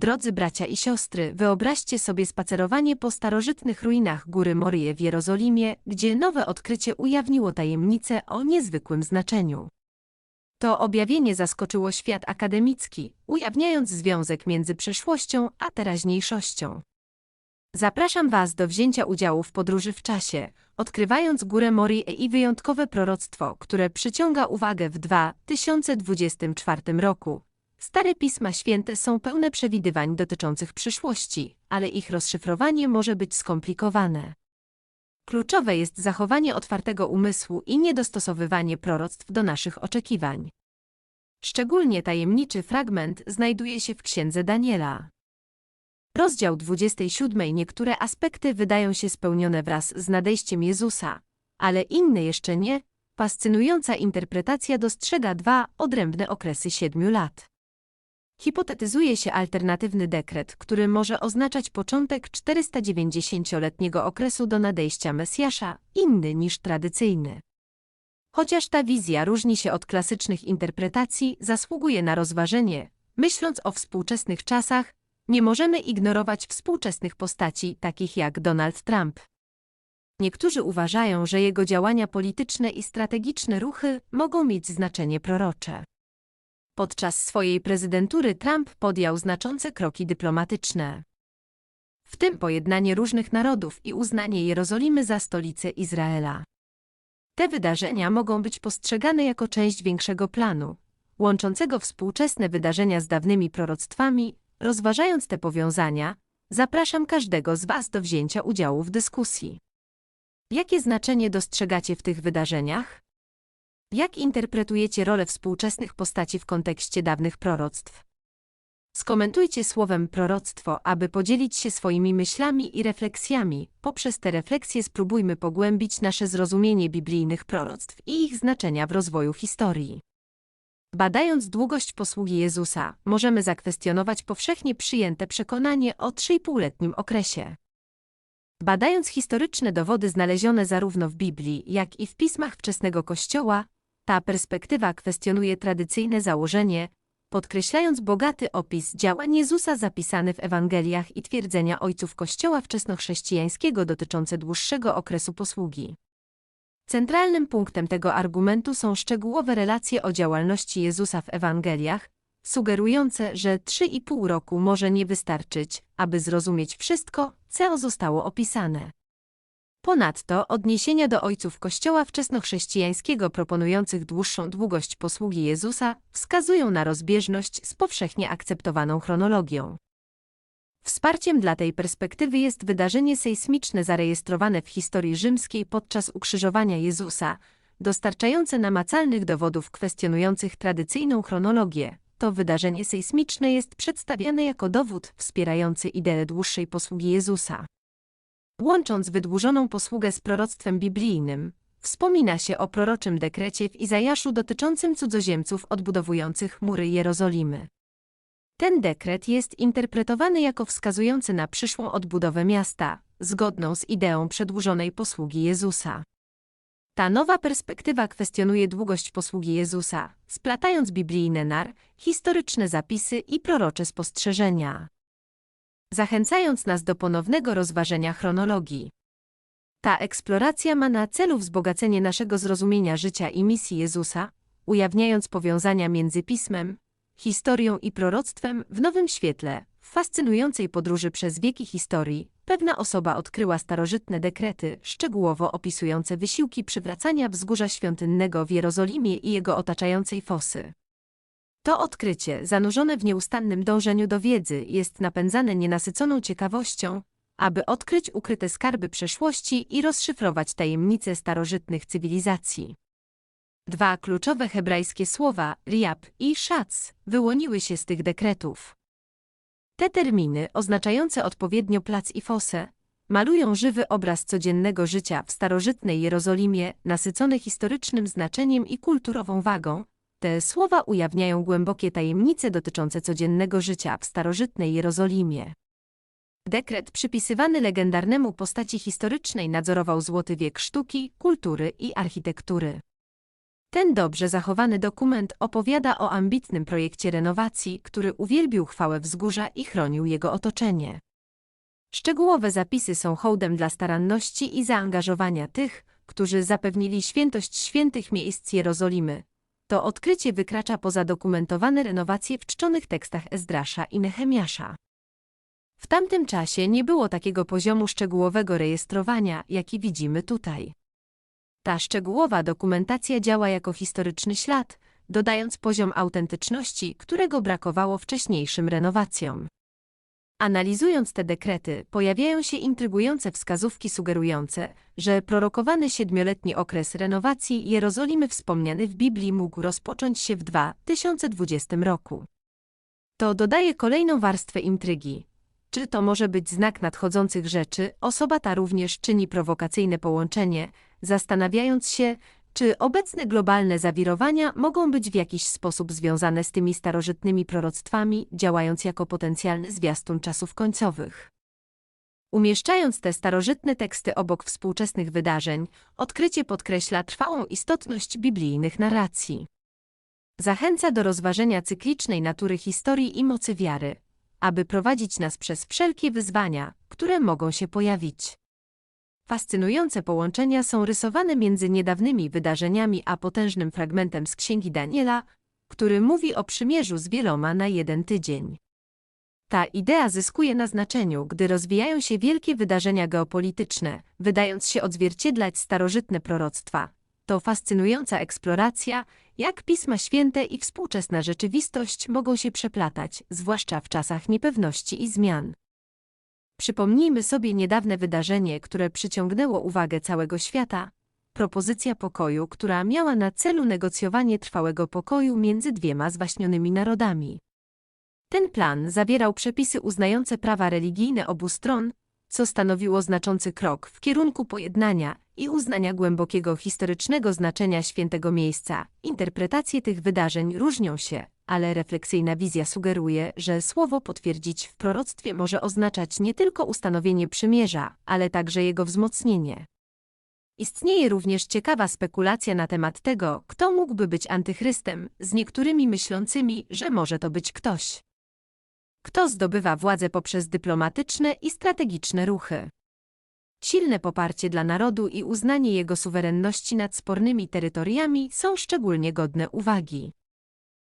Drodzy bracia i siostry, wyobraźcie sobie spacerowanie po starożytnych ruinach góry Morie w Jerozolimie, gdzie nowe odkrycie ujawniło tajemnicę o niezwykłym znaczeniu. To objawienie zaskoczyło świat akademicki, ujawniając związek między przeszłością a teraźniejszością. Zapraszam Was do wzięcia udziału w podróży w czasie, odkrywając górę Morie i wyjątkowe proroctwo, które przyciąga uwagę w 2024 roku. Stare Pisma Święte są pełne przewidywań dotyczących przyszłości, ale ich rozszyfrowanie może być skomplikowane. Kluczowe jest zachowanie otwartego umysłu i niedostosowywanie proroctw do naszych oczekiwań. Szczególnie tajemniczy fragment znajduje się w Księdze Daniela. Rozdział 27 niektóre aspekty wydają się spełnione wraz z nadejściem Jezusa, ale inne jeszcze nie. Fascynująca interpretacja dostrzega dwa odrębne okresy siedmiu lat. Hipotetyzuje się alternatywny dekret, który może oznaczać początek 490-letniego okresu do nadejścia Mesjasza, inny niż tradycyjny. Chociaż ta wizja różni się od klasycznych interpretacji, zasługuje na rozważenie. Myśląc o współczesnych czasach, nie możemy ignorować współczesnych postaci, takich jak Donald Trump. Niektórzy uważają, że jego działania polityczne i strategiczne ruchy mogą mieć znaczenie prorocze. Podczas swojej prezydentury Trump podjął znaczące kroki dyplomatyczne. W tym pojednanie różnych narodów i uznanie Jerozolimy za stolicę Izraela. Te wydarzenia mogą być postrzegane jako część większego planu, łączącego współczesne wydarzenia z dawnymi proroctwami. Rozważając te powiązania, zapraszam każdego z Was do wzięcia udziału w dyskusji. Jakie znaczenie dostrzegacie w tych wydarzeniach? Jak interpretujecie rolę współczesnych postaci w kontekście dawnych proroctw? Skomentujcie słowem proroctwo, aby podzielić się swoimi myślami i refleksjami. Poprzez te refleksje spróbujmy pogłębić nasze zrozumienie biblijnych proroctw i ich znaczenia w rozwoju historii. Badając długość posługi Jezusa, możemy zakwestionować powszechnie przyjęte przekonanie o 3,5-letnim okresie. Badając historyczne dowody znalezione zarówno w Biblii, jak i w pismach wczesnego Kościoła, ta perspektywa kwestionuje tradycyjne założenie, podkreślając bogaty opis działań Jezusa zapisany w Ewangeliach i twierdzenia ojców Kościoła wczesnochrześcijańskiego dotyczące dłuższego okresu posługi. Centralnym punktem tego argumentu są szczegółowe relacje o działalności Jezusa w Ewangeliach, sugerujące, że 3,5 roku może nie wystarczyć, aby zrozumieć wszystko, co zostało opisane. Ponadto odniesienia do ojców Kościoła wczesnochrześcijańskiego proponujących dłuższą długość posługi Jezusa wskazują na rozbieżność z powszechnie akceptowaną chronologią. Wsparciem dla tej perspektywy jest wydarzenie sejsmiczne zarejestrowane w historii rzymskiej podczas ukrzyżowania Jezusa, dostarczające namacalnych dowodów kwestionujących tradycyjną chronologię. To wydarzenie sejsmiczne jest przedstawiane jako dowód wspierający ideę dłuższej posługi Jezusa. Łącząc wydłużoną posługę z proroctwem biblijnym, wspomina się o proroczym dekrecie w Izajaszu dotyczącym cudzoziemców odbudowujących mury Jerozolimy. Ten dekret jest interpretowany jako wskazujący na przyszłą odbudowę miasta, zgodną z ideą przedłużonej posługi Jezusa. Ta nowa perspektywa kwestionuje długość posługi Jezusa, splatając biblijne nar, historyczne zapisy i prorocze spostrzeżenia zachęcając nas do ponownego rozważenia chronologii. Ta eksploracja ma na celu wzbogacenie naszego zrozumienia życia i misji Jezusa, ujawniając powiązania między pismem, historią i proroctwem w nowym świetle. W fascynującej podróży przez wieki historii, pewna osoba odkryła starożytne dekrety, szczegółowo opisujące wysiłki przywracania wzgórza świątynnego w Jerozolimie i jego otaczającej fosy. To odkrycie, zanurzone w nieustannym dążeniu do wiedzy, jest napędzane nienasyconą ciekawością, aby odkryć ukryte skarby przeszłości i rozszyfrować tajemnice starożytnych cywilizacji. Dwa kluczowe hebrajskie słowa, riab i szac, wyłoniły się z tych dekretów. Te terminy, oznaczające odpowiednio plac i fosę, malują żywy obraz codziennego życia w starożytnej Jerozolimie, nasycony historycznym znaczeniem i kulturową wagą, te słowa ujawniają głębokie tajemnice dotyczące codziennego życia w starożytnej Jerozolimie. Dekret przypisywany legendarnemu postaci historycznej nadzorował złoty wiek sztuki, kultury i architektury. Ten dobrze zachowany dokument opowiada o ambitnym projekcie renowacji, który uwielbił chwałę wzgórza i chronił jego otoczenie. Szczegółowe zapisy są hołdem dla staranności i zaangażowania tych, którzy zapewnili świętość świętych miejsc Jerozolimy. To odkrycie wykracza poza dokumentowane renowacje w czczonych tekstach Ezdrasza i Nehemiasza. W tamtym czasie nie było takiego poziomu szczegółowego rejestrowania, jaki widzimy tutaj. Ta szczegółowa dokumentacja działa jako historyczny ślad, dodając poziom autentyczności, którego brakowało wcześniejszym renowacjom. Analizując te dekrety, pojawiają się intrygujące wskazówki sugerujące, że prorokowany siedmioletni okres renowacji Jerozolimy wspomniany w Biblii mógł rozpocząć się w 2020 roku. To dodaje kolejną warstwę intrygi. Czy to może być znak nadchodzących rzeczy, osoba ta również czyni prowokacyjne połączenie, zastanawiając się, czy obecne globalne zawirowania mogą być w jakiś sposób związane z tymi starożytnymi proroctwami, działając jako potencjalny zwiastun czasów końcowych? Umieszczając te starożytne teksty obok współczesnych wydarzeń, odkrycie podkreśla trwałą istotność biblijnych narracji. Zachęca do rozważenia cyklicznej natury historii i mocy wiary, aby prowadzić nas przez wszelkie wyzwania, które mogą się pojawić. Fascynujące połączenia są rysowane między niedawnymi wydarzeniami a potężnym fragmentem z Księgi Daniela, który mówi o przymierzu z wieloma na jeden tydzień. Ta idea zyskuje na znaczeniu, gdy rozwijają się wielkie wydarzenia geopolityczne, wydając się odzwierciedlać starożytne proroctwa. To fascynująca eksploracja, jak Pisma Święte i współczesna rzeczywistość mogą się przeplatać, zwłaszcza w czasach niepewności i zmian. Przypomnijmy sobie niedawne wydarzenie, które przyciągnęło uwagę całego świata. Propozycja pokoju, która miała na celu negocjowanie trwałego pokoju między dwiema zwaśnionymi narodami. Ten plan zawierał przepisy uznające prawa religijne obu stron, co stanowiło znaczący krok w kierunku pojednania i uznania głębokiego historycznego znaczenia świętego miejsca. Interpretacje tych wydarzeń różnią się, ale refleksyjna wizja sugeruje, że słowo potwierdzić w proroctwie może oznaczać nie tylko ustanowienie przymierza, ale także jego wzmocnienie. Istnieje również ciekawa spekulacja na temat tego, kto mógłby być antychrystem, z niektórymi myślącymi, że może to być ktoś. Kto zdobywa władzę poprzez dyplomatyczne i strategiczne ruchy. Silne poparcie dla narodu i uznanie jego suwerenności nad spornymi terytoriami są szczególnie godne uwagi.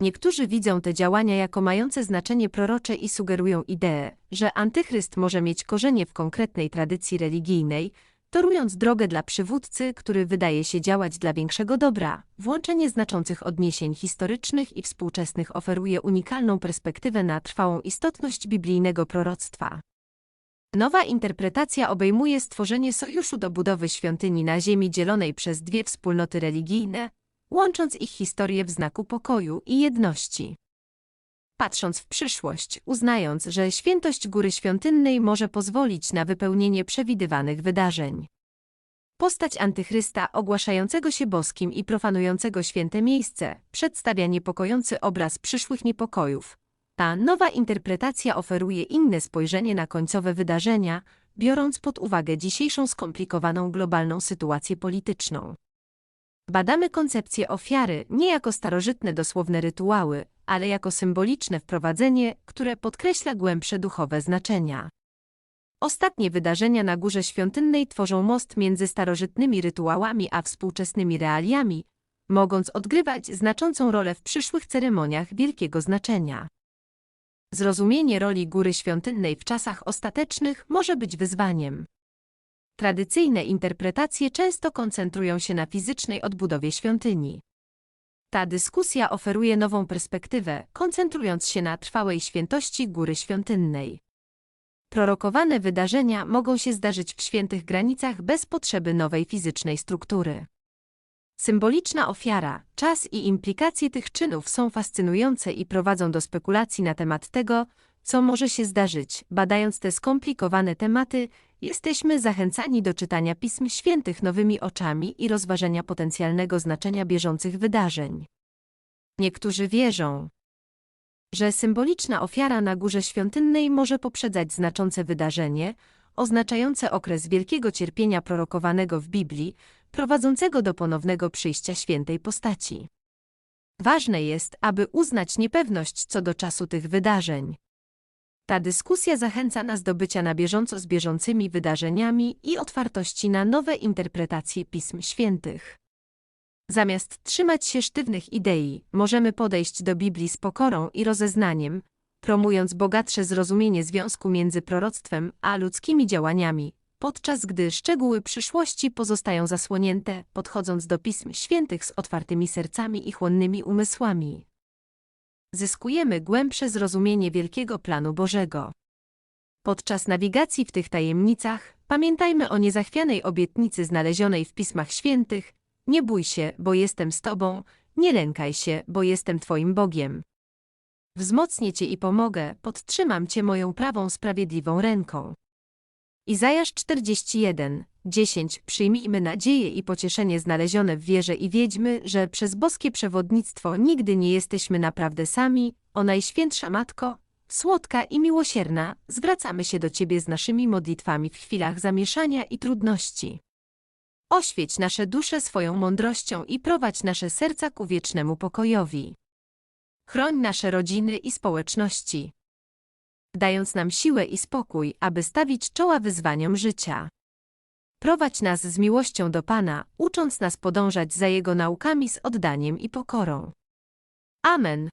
Niektórzy widzą te działania jako mające znaczenie prorocze i sugerują ideę, że antychryst może mieć korzenie w konkretnej tradycji religijnej, torując drogę dla przywódcy, który wydaje się działać dla większego dobra. Włączenie znaczących odniesień historycznych i współczesnych oferuje unikalną perspektywę na trwałą istotność biblijnego proroctwa. Nowa interpretacja obejmuje stworzenie sojuszu do budowy świątyni na ziemi dzielonej przez dwie wspólnoty religijne, łącząc ich historię w znaku pokoju i jedności. Patrząc w przyszłość, uznając, że świętość Góry Świątynnej może pozwolić na wypełnienie przewidywanych wydarzeń. Postać antychrysta ogłaszającego się boskim i profanującego święte miejsce przedstawia niepokojący obraz przyszłych niepokojów. Ta nowa interpretacja oferuje inne spojrzenie na końcowe wydarzenia, biorąc pod uwagę dzisiejszą skomplikowaną globalną sytuację polityczną. Badamy koncepcję ofiary nie jako starożytne dosłowne rytuały, ale jako symboliczne wprowadzenie, które podkreśla głębsze duchowe znaczenia. Ostatnie wydarzenia na Górze Świątynnej tworzą most między starożytnymi rytuałami a współczesnymi realiami, mogąc odgrywać znaczącą rolę w przyszłych ceremoniach wielkiego znaczenia. Zrozumienie roli Góry Świątynnej w czasach ostatecznych może być wyzwaniem. Tradycyjne interpretacje często koncentrują się na fizycznej odbudowie świątyni. Ta dyskusja oferuje nową perspektywę, koncentrując się na trwałej świętości Góry Świątynnej. Prorokowane wydarzenia mogą się zdarzyć w świętych granicach bez potrzeby nowej fizycznej struktury. Symboliczna ofiara, czas i implikacje tych czynów są fascynujące i prowadzą do spekulacji na temat tego, co może się zdarzyć. Badając te skomplikowane tematy, jesteśmy zachęcani do czytania Pism Świętych nowymi oczami i rozważenia potencjalnego znaczenia bieżących wydarzeń. Niektórzy wierzą, że symboliczna ofiara na Górze Świątynnej może poprzedzać znaczące wydarzenie, oznaczające okres wielkiego cierpienia prorokowanego w Biblii, prowadzącego do ponownego przyjścia świętej postaci. Ważne jest, aby uznać niepewność co do czasu tych wydarzeń. Ta dyskusja zachęca nas do bycia na bieżąco z bieżącymi wydarzeniami i otwartości na nowe interpretacje Pism Świętych. Zamiast trzymać się sztywnych idei, możemy podejść do Biblii z pokorą i rozeznaniem, promując bogatsze zrozumienie związku między proroctwem a ludzkimi działaniami, podczas gdy szczegóły przyszłości pozostają zasłonięte, podchodząc do Pism Świętych z otwartymi sercami i chłonnymi umysłami. Zyskujemy głębsze zrozumienie wielkiego planu Bożego. Podczas nawigacji w tych tajemnicach pamiętajmy o niezachwianej obietnicy znalezionej w Pismach Świętych, nie bój się, bo jestem z Tobą, nie lękaj się, bo jestem Twoim Bogiem. Wzmocnię Cię i pomogę, podtrzymam Cię moją prawą sprawiedliwą ręką. Izajasz 41, 10 Przyjmijmy nadzieję i pocieszenie znalezione w wierze i wiedźmy, że przez boskie przewodnictwo nigdy nie jesteśmy naprawdę sami, o Najświętsza Matko, słodka i miłosierna, zwracamy się do Ciebie z naszymi modlitwami w chwilach zamieszania i trudności. Oświeć nasze dusze swoją mądrością i prowadź nasze serca ku wiecznemu pokojowi. Chroń nasze rodziny i społeczności, dając nam siłę i spokój, aby stawić czoła wyzwaniom życia. Prowadź nas z miłością do Pana, ucząc nas podążać za Jego naukami z oddaniem i pokorą. Amen.